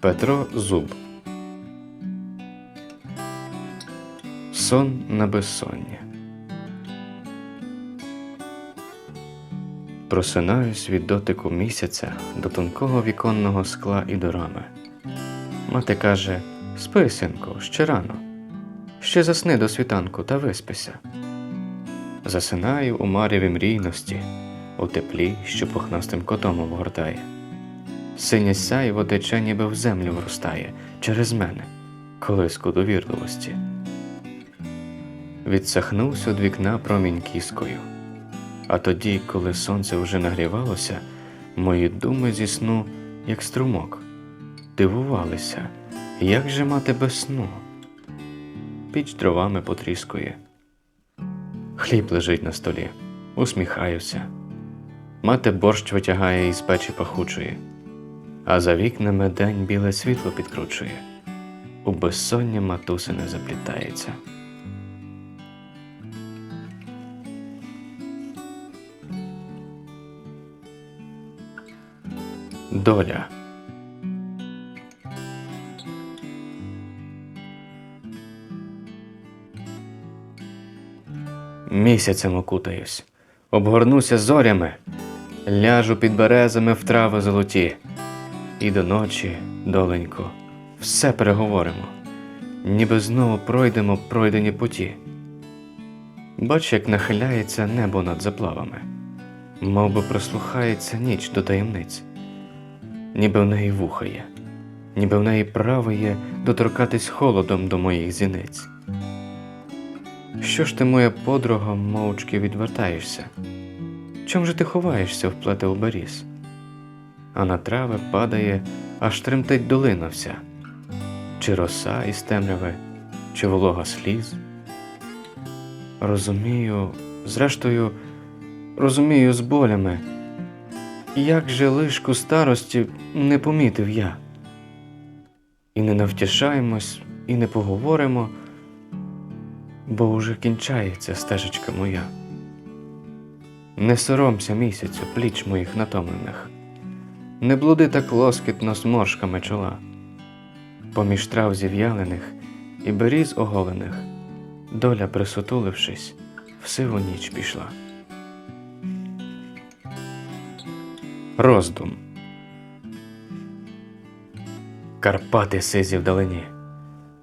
Петро Зуб Сон на безсоння. Просинаюсь від дотику місяця до тонкого віконного скла і до рами. Мати каже: Спи, синку, ще рано. Ще засни до світанку та виспися. Засинаю у мареві мрійності, у теплі, що пухнастим котом обгортає. Синє сяйво тече, ніби в землю вростає через мене, колиску довірливості. Відсахнувся від вікна промінь кіскою. А тоді, коли сонце вже нагрівалося, мої думи зі сну, як струмок, дивувалися, як же мати без сну. Піч дровами потріскує. Хліб лежить на столі, усміхаюся. Мати борщ витягає із печі пахучої, а за вікнами день біле світло підкручує. У безсоння матуси не заплітається. Доля. Місяцем окутаюсь, обгорнуся зорями, ляжу під березами в трави золоті. І до ночі, доленько, все переговоримо, ніби знову пройдемо пройдені путі. Бач, як нахиляється небо над заплавами, мов би прислухається ніч до таємниць ніби в неї вуха є, ніби в неї право є доторкатись холодом до моїх зіниць. Що ж ти, моя подруга, мовчки відвертаєшся? Чом же ти ховаєшся в плете оберіс? А на трави падає, аж тремтить долина вся, чи роса із темряви, чи волога сліз. Розумію, зрештою, розумію з болями. Як же лишку старості не помітив я? І не навтішаємось, і не поговоримо, бо уже кінчається стежечка моя. Не соромся місяцю пліч моїх натомлених, не блуди так лоскітно зморшками чола, поміж трав зів'ялених і беріз оголених, доля, присутулившись, в сиву ніч пішла. Роздум. Карпати сизі вдалині,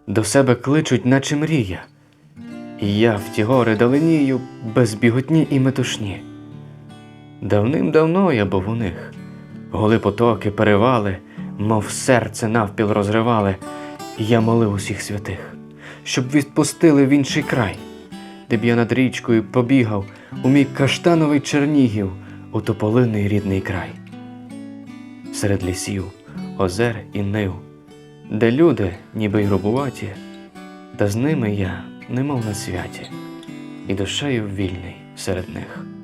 до себе кличуть, наче мрія, і я в ті гори даленію без біготні і метушні. Давним-давно я був у них, голи потоки, перевали, мов серце навпіл розривали, і я молив усіх святих, щоб відпустили в інший край, де б я над річкою побігав у мій каштановий Чернігів, у тополиний рідний край серед лісів, озер і нив, де люди, ніби й грубуваті, та з ними я, немов на святі, і душею вільний серед них.